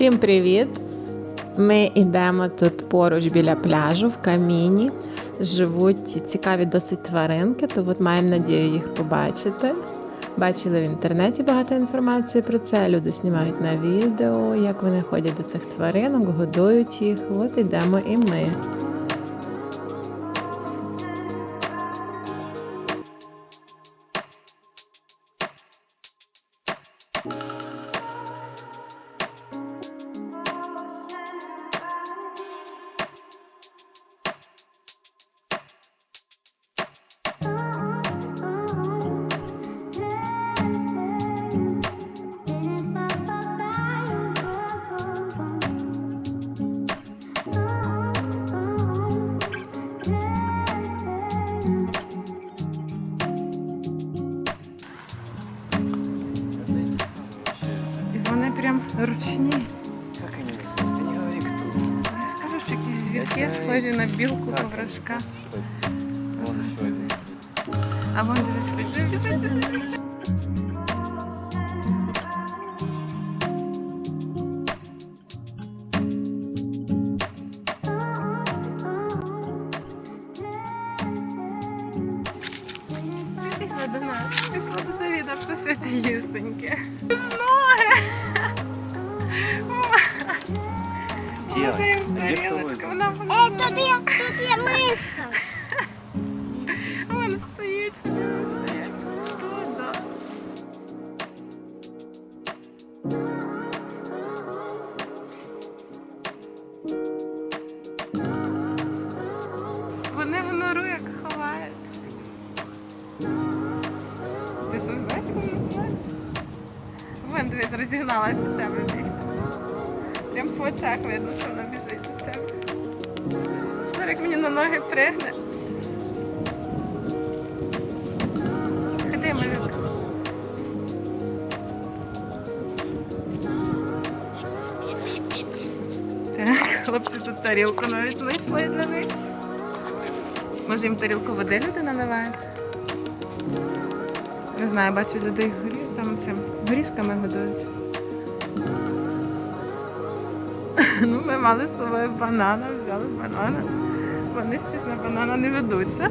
Всім привіт! Ми йдемо тут поруч біля пляжу в каміні. Живуть цікаві досить тваринки, то от маємо надію їх побачити. Бачили в інтернеті багато інформації про це. Люди знімають на відео, як вони ходять до цих тваринок, годують їх. От йдемо і ми. Я ж кажу, що якісь звідки схожі на білку коврашка. Вон еще один. А вон дивіться, біжить, біжить, біжить. Прибігла до нас, пішла до Давіда просити їстеньки. Ж Може їм вона Е, тут є, тут є миска. Вон стоїть. Чудо. Вони в нору як ховають. Ти що знаєш, як вони ховають? Вон, дивись, розігналась до тебе очах видно, що вона біжить до тебе. Як мені на ноги пригне. Ходи, малюк. Так, хлопці тут тарілку навіть знайшли для них. Може їм тарілку води люди наливають? Не знаю, бачу людей горі, там цим горішками годують. Ну, ми мали з собою банана, взяли банана. Вони щось на банана не ведуться.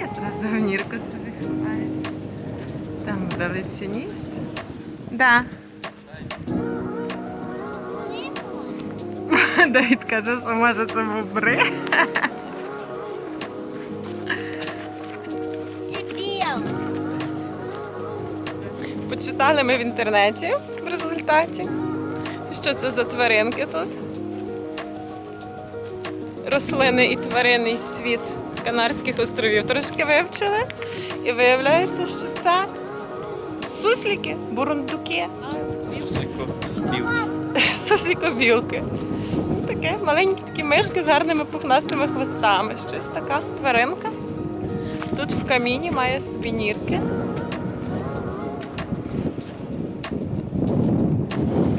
Я зразу гнірку собі ховаю. Там вдалечині ще. Да. Давід каже, що може це бобри. Почитали ми в інтернеті в результаті. Що це за тваринки тут? Рослини і тваринний світ Канарських островів трошки вивчили. І виявляється, що це сусліки, бурундуки, суслікобілки. Таке маленькі такі мишки з гарними пухнастими хвостами. Щось така тваринка. Тут в каміні має собі нірки.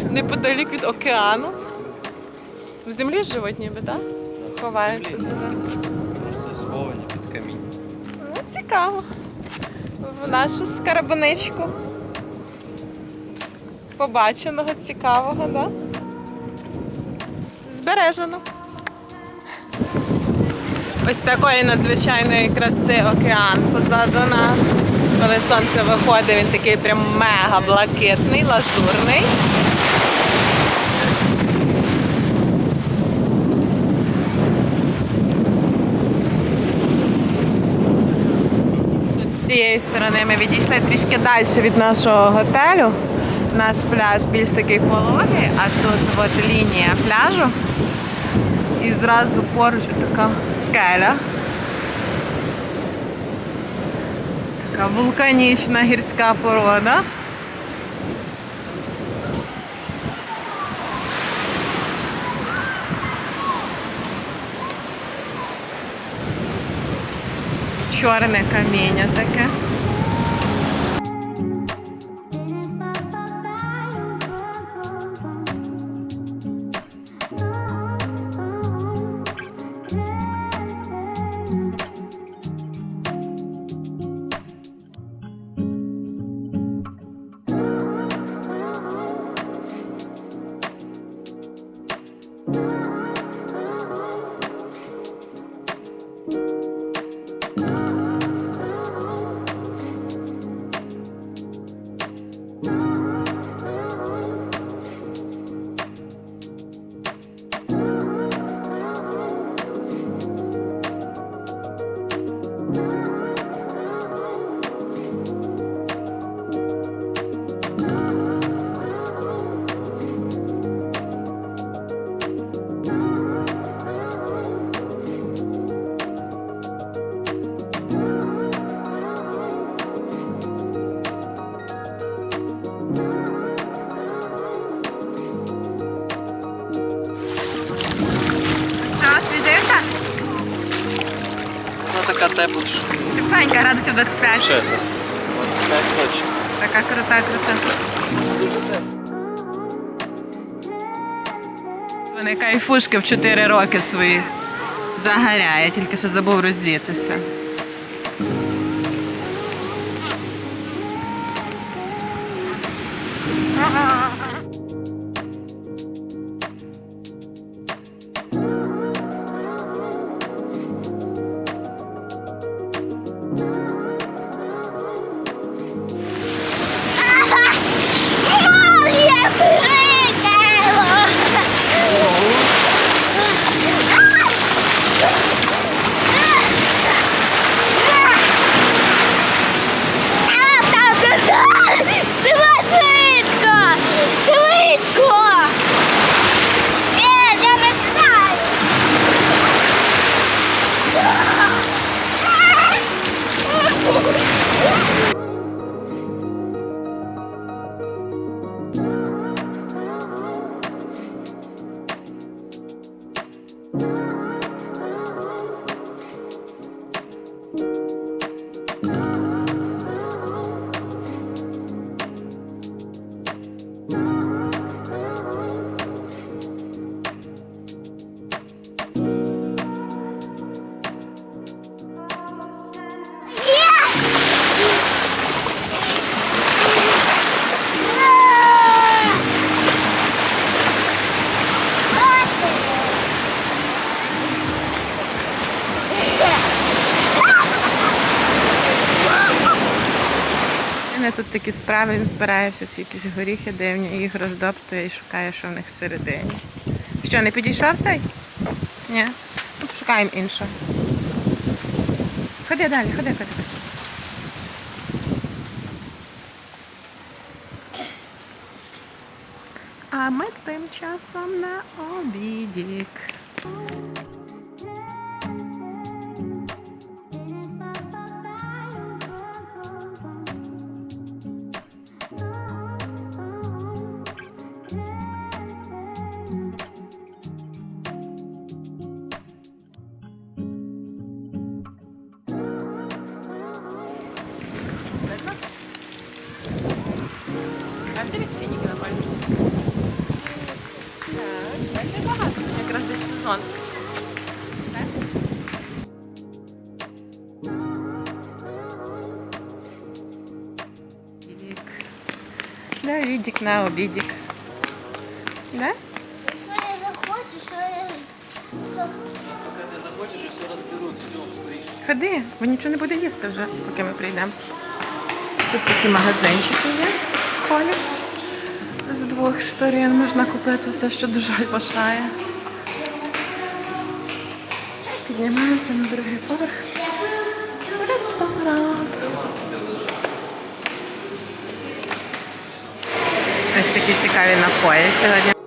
неподалік від океану. В землі живуть ніби, так? Ховаються туди. Просто сховані під камінь. Ну, цікаво. В нашу скарабиничку. Побаченого, цікавого, так? Збережено. Ось такої надзвичайної краси океан позаду нас. Коли сонце виходить, він такий прям мега блакитний, лазурний. Тут з цієї сторони ми відійшли трішки далі від нашого готелю. Наш пляж більш такий пологий, а тут от лінія пляжу. І зразу поруч така скеля. Така вулканічна гірська порода. Чорне каміння таке. Що, Така Тепленька, градусів 25. ще. Так точно. Така крута, крута. Вони кайфушки в 4 роки свої загоряє, тільки що забув роздітися. Я мене тут такі справи, він збирає всі якісь горіхи дивні, їх роздоптує і шукає, що в них всередині. Що, не підійшов цей? Ні. Ну, пошукаємо іншого. Ходи далі, ходи, ходи. А ми тим часом на обідік. Бачите, від на пальці? Так, бачите, багато. Якраз десь сезон. Так? Да, відік на обідік. Да? Поки не захочеш, все розберуть. Ходи, бо нічого не буде їсти вже, поки ми прийдемо. Тут такі магазинчики є холі. З двох сторін можна купити все, що дуже бажає. Піднімаємося на другий поверх. Ресторан. Ось такі цікаві напої сьогодні.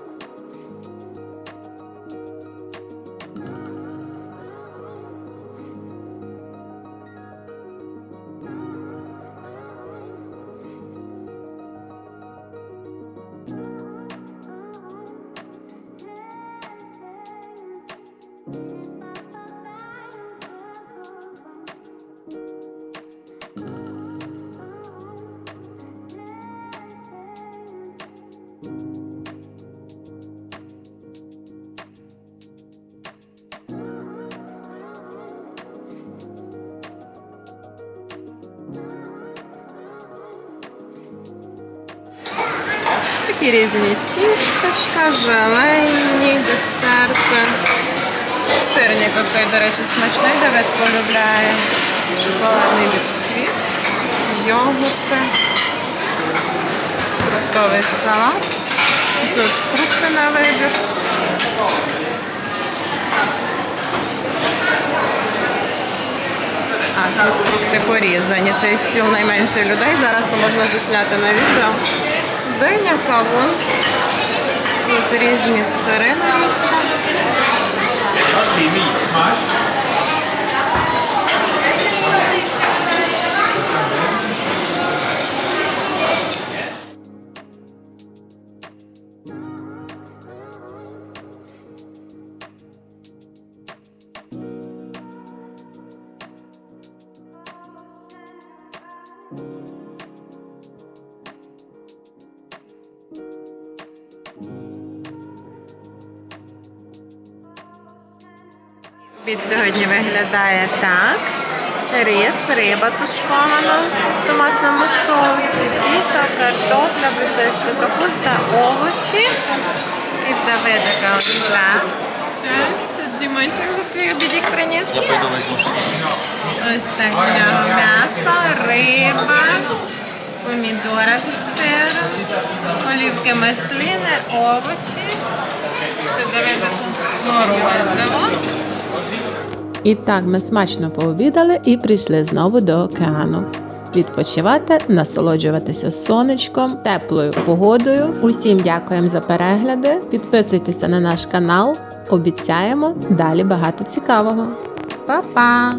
Такі різні тісточка, желейні, десерти. Сирник оцей, до речі, смачний, Давид полюбляє. Шоколадний бісквіт, йогурти, фруктовий салат. Тут фрукти на вибір. А, тут фрукти порізані. Цей стіл найменше людей. Зараз то можна засняти на відео. Диня, кавун. Різні сири на Обід сьогодні виглядає так. Рис, риба тушкована в томатному соусі, піца, картопля, брюссельська капуста, овочі і омлет. Е, Тут Дімончик вже свій обідік приніс. Я пойду возьму Ось так м'ясо, риба, помідора під сиром, олівки маслини, овочі. Ще Давидику морозиво. І так ми смачно пообідали і прийшли знову до океану. Відпочивати, насолоджуватися сонечком, теплою погодою. Усім дякуємо за перегляди. Підписуйтеся на наш канал. Обіцяємо далі багато цікавого. Па-па!